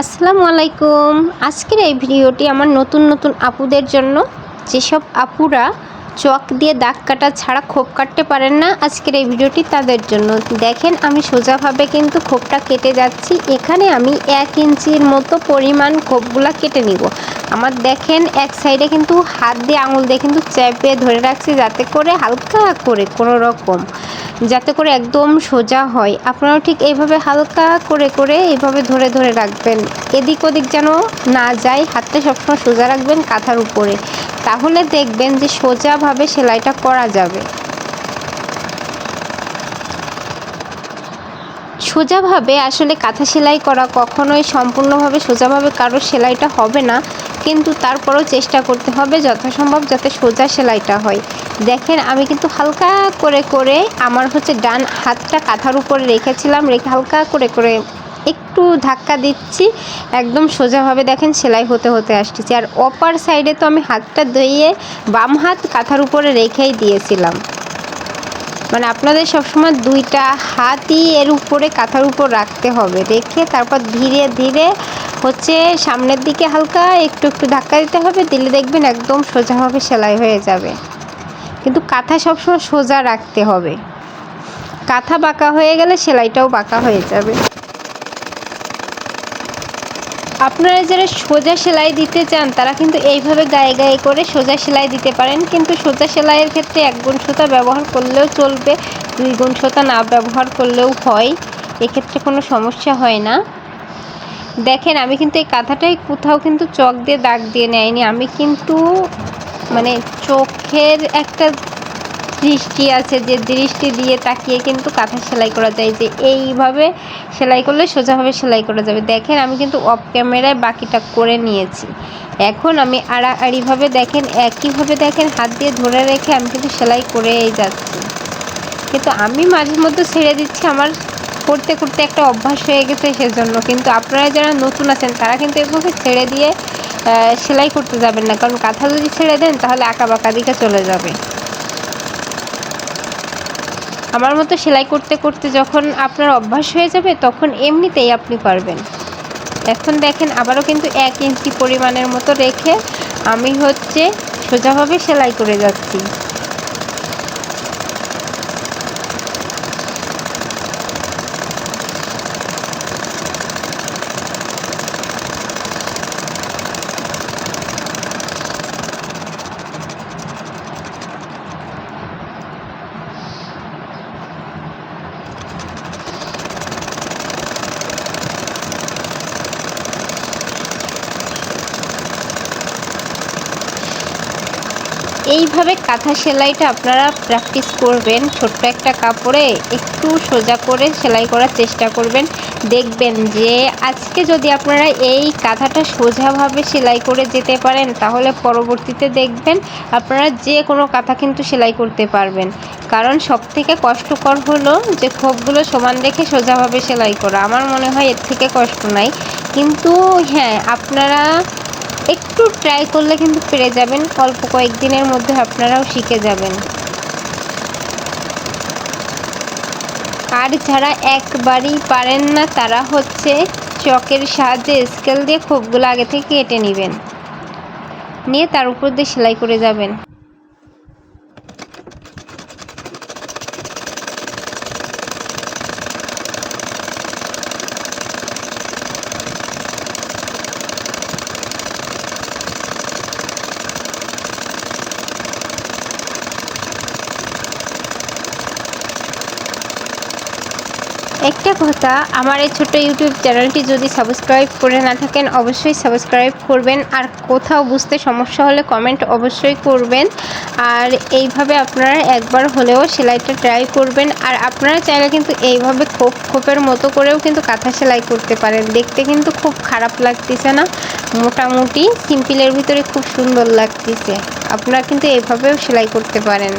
আসসালামু আলাইকুম। আজকের এই ভিডিওটি আমার নতুন নতুন আপুদের জন্য। যেসব আপুরা চক দিয়ে দাগ কাটা ছাড়া খোপ কাটতে পারেন না, আজকের এই ভিডিওটি তাদের জন্য। দেখেন, আমি সোজাভাবে কিন্তু খোপটা কেটে যাচ্ছি। এখানে আমি এক ইঞ্চির মতো পরিমাণ খোপগুলা কেটে নিব। আমার দেখেন, এক সাইডে কিন্তু হাত দিয়ে আঙুল দিয়ে কিন্তু চেপে ধরে রাখছি যাতে করে হালকা করে কোনো রকম যাতে করে একদম সোজা হয়। আপনারাও ঠিক এইভাবে হালকা করে করে এইভাবে ধরে ধরে রাখবেন। এদিক ওদিক যেন না যায়, হাতটা সবসময় সোজা রাখবেন কাঁথার উপরে। তাহলে দেখবেন যে সোজাভাবে সেলাইটা করা যাবে। সোজাভাবে আসলে কাঁথা সেলাই করা কখনোই সম্পূর্ণভাবে সোজাভাবে কারোর সেলাইটা হবে না। কিন্তু তারপরেও চেষ্টা করতে হবে যথাসম্ভব যাতে সোজা সেলাইটা হয়। দেখেন, আমি কিন্তু হালকা করে করে আমার হচ্ছে ডান হাতটা কাঁথার উপরে রেখেছিলাম, রেখে হালকা করে করে একটু ধাক্কা দিচ্ছি। একদম সোজাভাবে দেখেন সেলাই হতে হতে আসতেছি। আর অপার সাইডে তো আমি হাতটা ধুয়ে বাম হাত কাঁথার উপরে রেখেই দিয়েছিলাম। মানে আপনাদের সবসময় দুইটা হাতই এর উপরে, কাঁথার উপর রাখতে হবে। রেখে তারপর ধীরে ধীরে হচ্ছে সামনের দিকে হালকা একটু একটু ধাক্কা দিতে হবে, দিলে দেখবেন একদম সোজাভাবে সেলাই হয়ে যাবে। কিন্তু কাঁথা সবসময় সোজা রাখতে হবে। কাঁথা বাঁকা হয়ে গেলে সেলাইটাও বাঁকা হয়ে যাবে। আপনারা যারা সোজা সেলাই দিতে চান, তারা কিন্তু এইভাবে গায়ে গায়ে করে সোজা সেলাই দিতে পারেন। কিন্তু সোজা সেলাইয়ের ক্ষেত্রে এক গুণ সুতা ব্যবহার করলেও চলবে, দুই গুণ সুতা না ব্যবহার করলেও হয়। এক্ষেত্রে কোনো সমস্যা হয় না। দেখেন, আমি কিন্তু এই কাঁথাটাই কোথাও কিন্তু চক দিয়ে দাগ দিয়ে নেয়নি। আমি কিন্তু মানে চোখের একটা দৃষ্টি আছে, যে দৃষ্টি দিয়ে তাকিয়ে কিন্তু কাঁথা সেলাই করা যায়, যে এইভাবে সেলাই করলে সোজাভাবে সেলাই করা যাবে। দেখেন, আমি কিন্তু অফ ক্যামেরায় বাকিটা করে নিয়েছি। এখন আমি আড়াআড়িভাবে দেখেন, একইভাবে দেখেন, হাত দিয়ে ধরে রেখে আমি কিন্তু সেলাই করেই যাচ্ছি। কিন্তু আমি মাঝে মধ্যে ছেড়ে দিচ্ছি, আমার করতে করতে একটা অভ্যাস হয়ে গেছে সেজন্য। কিন্তু আপনারা যারা নতুন আছেন, তারা কিন্তু এভাবে ছেড়ে দিয়ে সেলাই করতে যাবেন না। কারণ কাঁথা যদি ছেড়ে দেন, তাহলে আঁকা বাঁকা দিকে চলে যাবে। আমার মতো সেলাই করতে করতে যখন আপনার অভ্যাস হয়ে যাবে, তখন এমনিতেই আপনি পারবেন। এখন দেখেন, আবারও কিন্তু এক ইঞ্চি পরিমাণের মতো রেখে আমি হচ্ছে সোজাভাবে সেলাই করে যাচ্ছি। এইভাবে কাঁথা সেলাইটা আপনারা প্র্যাকটিস করবেন। ছোট্ট একটা কাপড়ে একটু সোজা করে সেলাই করার চেষ্টা করবেন। দেখবেন যে আজকে যদি আপনারা এই কাঁথাটা সোজাভাবে সেলাই করে যেতে পারেন, তাহলে পরবর্তীতে দেখবেন আপনারা যে কোনো কাঁথা কিন্তু সেলাই করতে পারবেন। কারণ সব থেকে কষ্টকর হলো যে খোপগুলো সমান রেখে সোজাভাবে সেলাই করা। আমার মনে হয় এর থেকে কষ্ট নাই। কিন্তু হ্যাঁ আপনারা একটু ট্রাই করলে কিন্তু পেরে যাবেন। অল্প কয়েকদিনের মধ্যে আপনারাও শিখে যাবেন। আর যারা একবারই পারেন না, তারা হচ্ছে চকের সাহায্যে স্কেল দিয়ে খোপগুলো আগে থেকে কেটে নেবেন। নিয়ে তার উপর দিয়ে সেলাই করে যাবেন। একটা কথা, আমার এই ছোট্ট ইউটিউব চ্যানেলটি যদি সাবস্ক্রাইব করে না থাকেন, অবশ্যই সাবস্ক্রাইব করবেন। আর কোথাও বুঝতে সমস্যা হলে কমেন্ট অবশ্যই করবেন। আর এইভাবে আপনারা একবার হলেও সেলাইটা ট্রাই করবেন। আর আপনারা চাইলে কিন্তু এইভাবে খোপ, খোপের মতো করেও কিন্তু কাঁথা সেলাই করতে পারেন। দেখতে কিন্তু খুব খারাপ লাগতেছে না? মোটামুটি সিম্পলের ভিতরে খুব সুন্দর লাগতেছে। আপনারা কিন্তু এইভাবেও সেলাই করতে পারেন।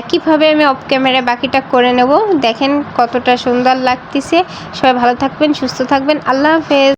একইভাবে আমি অফ ক্যামেরায় বাকিটা করে নেব। দেখেন কতটা সুন্দর লাগতেছে। সবাই ভালো থাকবেন, সুস্থ থাকবেন। আল্লাহ হাফেজ।